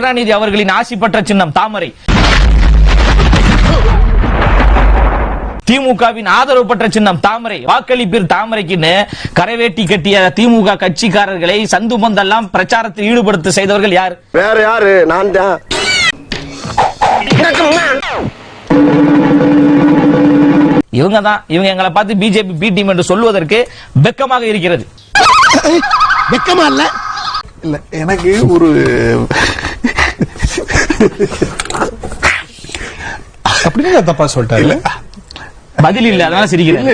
கருணாநிதி அவர்களின் ஆசி பெற்ற சின்னம் தாமரை. திமுகவின் ஆதரவு பெற்ற சின்னம் தாமரை. வாக்களிப்பீர் தாமரைக்குன்னு கரைவேட்டி கட்டிய திமுக கட்சிக்காரர்களை சந்து பந்தெல்லாம் பிரச்சாரத்தில் ஈடுபடுத்த செய்தவர்கள் யார்? வேற யாரு? நான் தான். இவங்க தான் இவங்க எங்களை பார்த்து பிஜேபி பி டீம் என்று சொல்வதற்கு வெக்கமாக இருக்கிறது. வெக்கமா இல்ல? இல்ல எனக்கு ஒரு அப்படின்னு தப்பா சொல்லிட்டாரு பதில் இல்ல அதனால சிரிக்கிறேன்.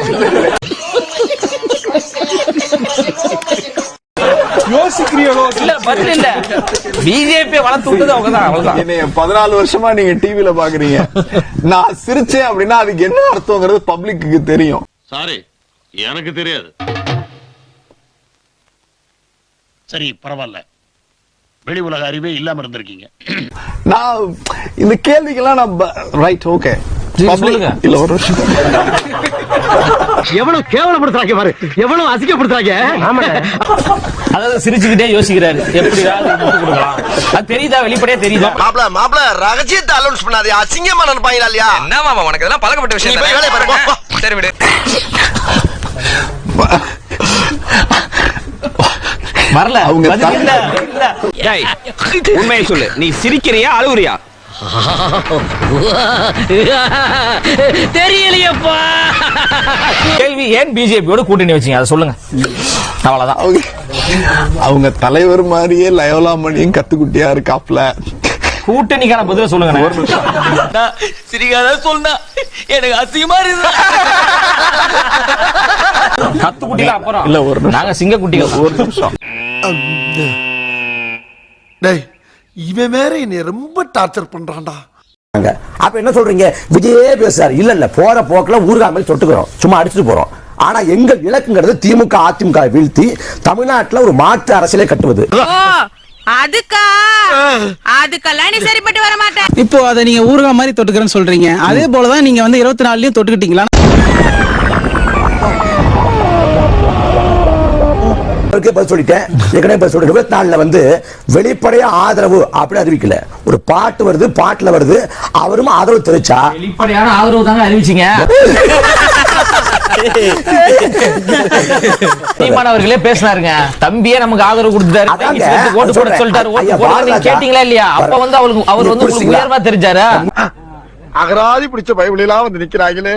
யோசிக்கிறீங்களோ இல்ல. பதில் இல்ல. பிஜேபி வளர்த்து விட்டது அவங்க தான் அவ்வளவுதான் பதினாலு வருஷமா நீங்க டிவில பாக்குறீங்க. நான் சிரிச்சேன் அப்படின்னா அதுக்கு என்ன அர்த்தங்கிறது பப்ளிக்கு தெரியும். சாரி எனக்கு தெரியாது. சரி பரவாயில்ல. வெளி உலக அறிவே இல்லாம இருந்திருக்கீங்க. நான் இந்த கேள்விக்கெல்லாம் நான் ரைட் ஓகே. இல்ல ஒரு. எவ்வளவு கேவலப்படுத்துறாங்க பாரு. எவ்வளவு அசிங்கப்படுத்துறாங்க. அதாவது சிரிச்சுக்கிட்டே யோசிக்கிறாரு. கொடுக்கலாம். அது தெரியுதா? வெளிப்படையா தெரியுதா? மாப்ள மாப்ள ரகசியத்தை அலௌன்ஸ் பண்ணாதே. அசிங்கமா நினைப்பாங்களா இல்லையா? என்ன மாமா உனக்கு இதெல்லாம் பழக்கப்பட்ட விஷயம்? சரி விடு. வரல. அவங்க உண்மையை சொல்லு. நீ சிரிக்கிறியா அழுவுறியா தெரியலையப்பா. கேள்வி ஏன் பிஜேபியோட கூட்டணி வச்சீங்க? அதை சொல்லுங்க. அவ்வளவுதான். அவங்க தலைவர் மாதிரியே லயோலா மணியும் கத்துக்குட்டியா இருக்காப்ல. கூட்டணிக்கான பதில சொல்லுங்க சிரிக்காத சொன்னா எனக்கு அசிங்கமா இருக்கு கத்து குட்டில அப்புறம். இல்ல, ஒரு. நாங்க சிங்க குட்டிகள் ஒரு நிமிஷம். டேய் இவன் வேற என்னை ரொம்ப டார்ச்சர் பண்றான்டா. அப்ப என்ன சொல்றீங்க? விஜயே பேசுறாரு. இல்ல இல்ல போற போக்குல ஊர்கா மாதிரி தொட்டுக்கிறோம். சும்மா அடிச்சுட்டு போறோம். ஆனா எங்கள் இலக்குங்கிறது திமுக அதிமுக வீழ்த்தி தமிழ்நாட்டுல ஒரு மாற்று அரசியலை கட்டுவது. அதுக்கா? அதுக்கெல்லாம் நீ சரிப்பட்டு வர மாட்டேன் இப்போ அதை நீங்க ஊறுகா மாதிரி தொட்டுக்கிறேன்னு சொல்றீங்க. அதே போலதான் நீங்க வந்து இருபத்தி நாலுலயும் தொட்டுக்கிட்டீங்களா? அவருக்கே பதில் சொல்லிட்டேன். ஏற்கனவே பதில் சொல்லிட்டேன். இருபத்தி நாலுல வந்து வெளிப்படையா ஆதரவு அப்படி அறிவிக்கல. ஒரு பாட்டு வருது பாட்டுல வருது. அவரும் ஆதரவு தெரிவிச்சா? வெளிப்படையான ஆதரவு தாங்க அறிவிச்சீங்க. சீமான் அவர்களே பேசினாருங்க. தம்பியே நமக்கு ஆதரவு கொடுத்தாரு அதாங்க, சேர்த்து ஓட்டு போட. சொல்லிட்டாரு. ஓட்டு போட. கேட்டீங்களா இல்லையா? அப்ப வந்து அவருக்கு அவர் வந்து உங்களுக்கு? உயர்வா தெரிஞ்சாரா? அகராதி பிடிச்ச பைபிளெல்லாம் வந்து நிக்கிறாங்களே.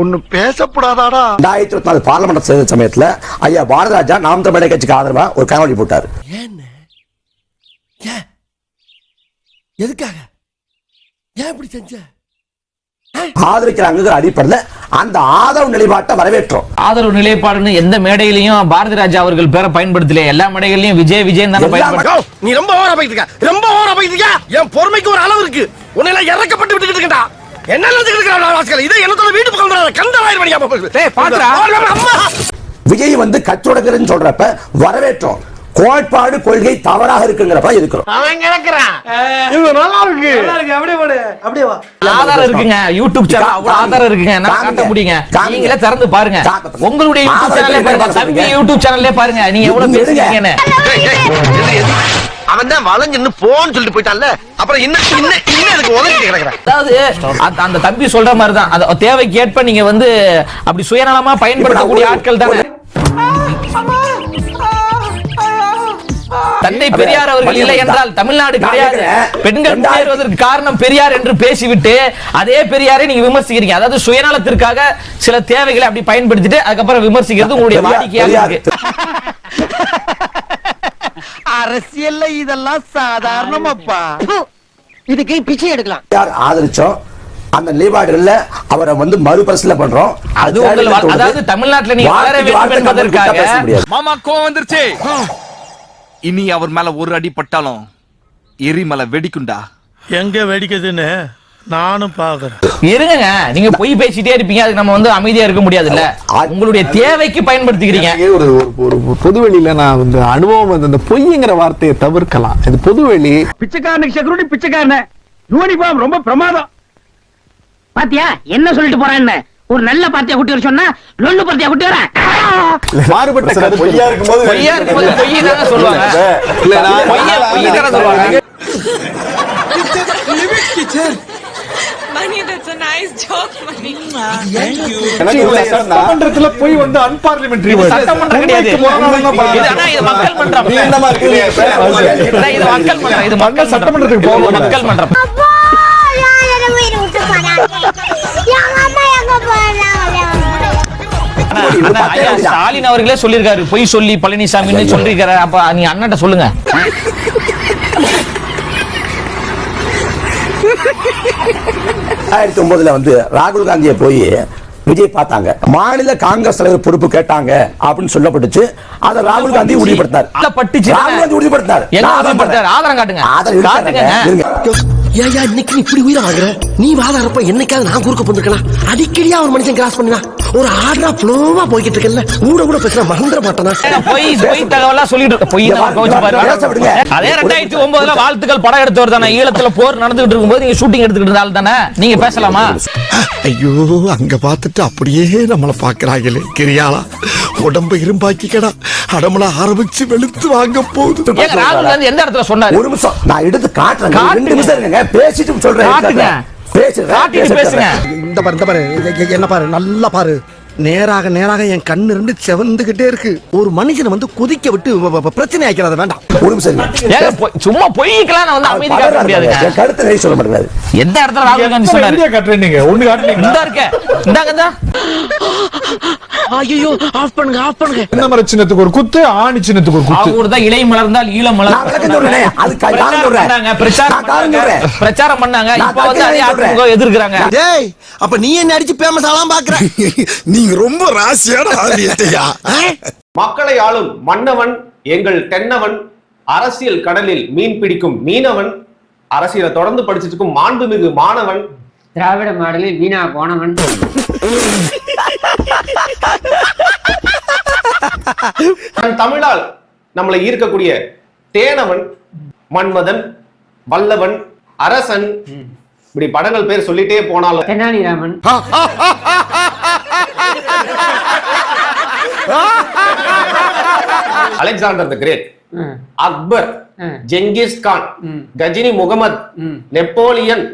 ஒண்ணு பேசப்படாதாடா. ரெண்டாயிரத்தி இருபத்தி நாலு பார்லமெண்ட் தேர்தல் சமயத்துல ஐயா பாரதராஜா நாம் தமிழக கட்சிக்கு ஆதரவா ஒரு காணொலி போட்டாரு. எதுக்காக? ஏன் இப்படி செஞ்ச? ஆதரிக்கிறாங்கிற அடிப்படையில் அந்த ஆதரவு நிலைப்பாட்டை வரவேற்றோம். ஆதரவு நிலைப்பாடுன்னு எந்த மேடையிலையும் பாரதி ராஜா அவர்கள் பேரை பயன்படுத்தல எல்லா மேடைகள்லயும் விஜய் விஜய் தானே நீ ரொம்ப இருக்க. ரொம்ப இருக்க. என் பொறுமைக்கு ஒரு அளவு இருக்கு. உன்னை எல்லாம் இறக்கப்பட்டு விட்டுக்கிட்டு இருக்கா என்ன வாசகர் இதை என்னத்தோட வீட்டு பக்கம் வராத கந்தவாயிரம் மணியா பாத்துடா. அம்மா. விஜய் வந்து கச்சோடக்கிறன்னு சொல்றப்ப வரவேற்றோம். கோட்பாடு கொள்கை தவறாக இருக்குங்கிறப்ப இருக்கிறோம் இது நல்லா இருக்கு. ஆதாரம் இருக்குங்க. யூடியூப் சேனல் அவ்வளவு ஆதாரம் இருக்குங்க. காமிங்க. காட்ட முடியுங்க. காமிங்க. நீங்களே திறந்து பாருங்க. உங்களுடைய யூடியூப் சேனல்லே பாருங்க. தம்பி யூடியூப் சேனல்லே பாருங்க. நீங்க எவ்வளவு. பேசுறீங்கன்னு. அவன் தான் வளைஞ்சு போன்னு சொல்லிட்டு போயிட்டான்ல. அப்புறம் இன்னும் இன்னும் இன்னும் எனக்கு உதவி கிடக்குறேன்? அதாவது அந்த- அந்த தம்பி சொல்ற மாதிரி தான் அந்த தேவைக்கு ஏற்ப நீங்க வந்து அப்படி சுயநலமா பயன்படுத்தக்கூடிய நான் ஆட்கள் தானே? தந்தை பெரியார் அவர்கள் இல்லை என்றால் தமிழ்நாடு கிடையாது. பெண்கள் முன்னேறுவதற்கு காரணம் பெரியார் என்று பேசிவிட்டு அதே பெரியாரை நீங்க விமர்சிக்கிறீங்க. அதாவது சுயநலத்திற்காக சில தேவைகளை அப்படி பயன்படுத்திட்டு அதுக்கப்புறம் விமர்சிக்கிறது உங்களுடைய வாடிக்கையாக. இருக்கு அரசியல்ல இதெல்லாம் சாதாரணமாப்பா. இதுக்கு பிச்சை எடுக்கலாம். யார் ஆதரிச்சோம். அந்த நிலைப்பாடுகள்ல அவரை வந்து மறுபரிசீலனை பண்றோம். அது அதாவது தமிழ்நாட்டுல நீங்க வளர வேண்டும் என்பதற்காக கிட்ட பேச முடியாது. மாமா கோவம் வந்துருச்சு. இனி அவர் மேல ஒரு அடி பட்டாலும் எரிமலை வெடிக்குண்டா எங்க வெடிக்குதுன்னு நானும் பாக்குறேன். இருங்க நீங்க பொய் பேசிட்டே இருப்பீங்க. அதுக்கு நம்ம வந்து அமைதியா இருக்க முடியாதுல்ல. உங்களுடைய தேவைக்கு பயன்படுத்திக்கிறீங்க. ஒரு ஒரு- பொதுவெளியில நான் இந்த அனுபவம் வந்து இந்த பொய்ங்கிற வார்த்தையை தவிர்க்கலாம். இது பொதுவெளி. பிச்சைக்காரனுக்கு செக்யூரிட்டி பிச்சைக்காரன. யூனிஃபார்ம் ரொம்ப பிரமாதம். பாத்தியா? என்ன சொல்லிட்டு போறான்னு? ஒரு நல்ல பார்ட்டியா கூட்டி வர சொன்னா லொல்லு பார்ட்டியா கூட்டி வர? மாறுபட்ட பொய்யா இருக்கும்போது பொய்யா இருக்கும்போது பொய்யை தானே சொல்லுவாங்க. இல்ல நான் பொய்யா பொய்யை தானே சொல்லுவாங்க. சட்டமன்றத்துல போய் வந்து அன்பார்லிமெண்டரி சட்டமன்றம் கிடையாது. சட்டமன்றத்துக்கு மக்கள் மன்றம். ஸ்டாலின் அவர்களே சொல்லியிருக்காரு. பொய் சொல்லி பழனிசாமின்னு சொல்லிருக்காரு அப்ப நீ அண்ணன்ட்ட சொல்லுங்க. ரெண்டாயிரத்தி ஒன்பதுல வந்து ராகுல் காந்தியை போய் விஜய் பார்த்தாங்க. மாநில காங்கிரஸ் தலைவர் பொறுப்பு கேட்டாங்க அப்படின்னு சொல்லப்பட்டுச்சு. அதை ராகுல் காந்தி பட்டுச்சு. ராகுல் காந்தி உறுதிப்படுத்தாரு? ஆதாரம் காட்டுங்க. ஆதாரம் ஏயா இன்னைக்கு நீ இப்படி உயிரை வாங்குற நீ வாதாரப்ப என்னைக்காவது நான் குறுக்க போந்திருக்கலாம் அடிக்கடியா ஒரு மனுஷன் கிராஸ் பண்ணினா? ஒரு ஆர்டரா ஃப்ளோவா போய்கிட்டு இருக்கல கூட கூட பேசுனா மறந்துட மாட்டானா? பொய் பொய் தகவலா சொல்லிட்டு இருக்க. பொய். அதே ரெண்டாயிரத்தி ஒன்பதுல வாழ்த்துக்கள் படம் எடுத்தவர் தானே. ஈழத்துல போர் நடந்துகிட்டு இருக்கும்போது நீங்க ஷூட்டிங் எடுத்துக்கிட்டு இருந்தால் தானே. நீங்க பேசலாமா? ஐயோ அங்க பார்த்துட்டு அப்படியே நம்மள பாக்குறாங்களே கிரியாளா. உடம்ப இரும்பாக்கிக்கடா. அடமல ஆரம்பிச்சு வெளுத்து வாங்க போகுது. ராகுல் காந்தி எந்த இடத்துல சொன்னாரு? ஒரு நிமிஷம் நான் எடுத்து காட்டுறேன். ரெண்டு நிமிஷம் இருங்க பேசிட்டு சொல்றேன். காட்டுங்க. பேசுங்க. இந்த பாரு இந்த பாரு என்ன பாரு நல்லா பாரு. நேராக நேராக என் கண்ணு ரெண்டு செவந்துகிட்டே இருக்கு. ஒரு மனுஷனை வந்து கொதிக்க விட்டு பிரச்சனை ஆக்கிறாத வேண்டாம். ஒரு நிமிஷம் சும்மா பொய்க்கெல்லாம் நான் வந்து அமைதி காட்ட முடியாதுங்க. என் கருத்தை நிறைய சொல்ல மாட்டேங்கிறாரு எந்த இடத்துல ராகுல் காந்தி சொன்னாரு? நீங்க ஒண்ணு காட்டுனீங்க இந்த இருக்க. இந்தாங்க இந்தா. ஐயோ ஆஃப் பண்ணுங்க ஆஃப் பண்ணுங்க. என்ன மர சின்னத்துக்கு ஒரு குத்து ஆணி சின்னத்துக்கு ஒரு குத்து. அவர் தான் இலை மலர்ந்தால் விளக்கம் சொல்றேனே, அது க- நான் பிரச்சாரம் சொல்றேன். பண்ணாங்க பிரச்சாரம் காரணம் பண்ணாங்க. சொல்றேன். பிரச்சாரம் பண்ணாங்க நான் இப்ப வந்து. அதிமுக எதிர்க்கிறாங்க? டேய் அப்ப நீ என்ன அடிச்சு பேமஸ் ஆலாம் பாக்குற? நீங்க ரொம்ப ராசியான மக்களை ஆளும் மன்னவன் எங்கள் தென்னவன் அரசியல் கடலில் மீன் பிடிக்கும் மீனவன் அரசியலை தொடர்ந்து படிச்சிட்டு இருக்கும் மாண்புமிகு மாணவன். திராவிட மாடலில் வீணா போனவன். தன் தமிழால் நம்மளை ஈர்க்கக்கூடிய தேனவன் மன்மதன் வல்லவன் அரசன். இப்படி படங்கள் பேர் சொல்லிட்டே போனாலும் Tenaliraman. Alexander the great. Akbar Genghis Khan Ghazni Muhammad Napoleon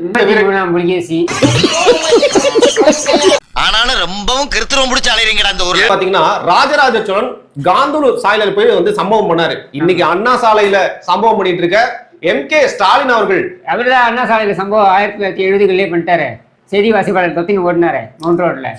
ஆனாலும் ரொம்பவும் கிருத்திரம் பிடிச்சு அலைறீங்கடா அந்த ஊர்ல. பாத்தீங்கன்னா ராஜராஜ சோழன் காந்தூர் சாலையில போய் வந்து சம்பவம் பண்ணாரு. இன்னைக்கு அண்ணா சாலையில சம்பவம் பண்ணிட்டு இருக்க எம் கே ஸ்டாலின் அவர்கள். அவர்தான் அண்ணா சாலையில சம்பவம் ஆயிரத்தி தொள்ளாயிரத்தி எழுபதுகளே பண்ணிட்டாரு. செய்தி வாசிப்பாளர் தொத்தின்னு ஓடினாரு மவுண்ட் ரோட்ல.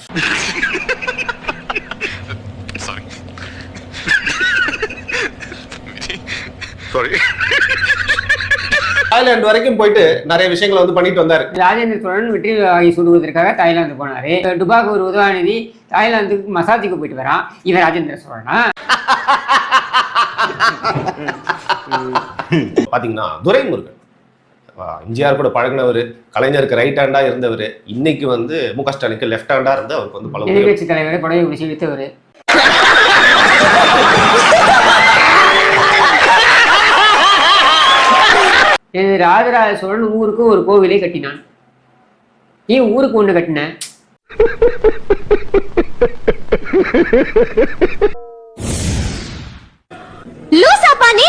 தாய்லாந்து வரைக்கும் போயிட்டு நிறைய விஷயங்களை வந்து பண்ணிட்டு வந்தாரு. ராஜேந்திர சோழன் வெற்றி வாகை சூடுவதற்காக தாய்லாந்து போனாரு. டுபாக்கு ஒரு உதவாநிதி தாய்லாந்துக்கு மசாஜுக்கு போயிட்டு வரான். இவன் ராஜேந்திர சோழனா? பாத்தீங்கன்னா துரைமுருகன். எம்ஜிஆர் கூட பழகினவர் கலைஞருக்கு ரைட் ஹேண்டா இருந்தவர் இன்னைக்கு வந்து மு க ஸ்டாலினுக்கு லெஃப்ட் ஹேண்டா இருந்து அவருக்கு வந்து பல எதிர்கட்சி தலைவரை புடவை இழுத்தவர் எனது ராஜராஜ சோழன் ஊருக்கு ஒரு கோவிலை கட்டினான். நீ ஊருக்கு ஒண்ணு கட்டின? லூசாப்பா நீ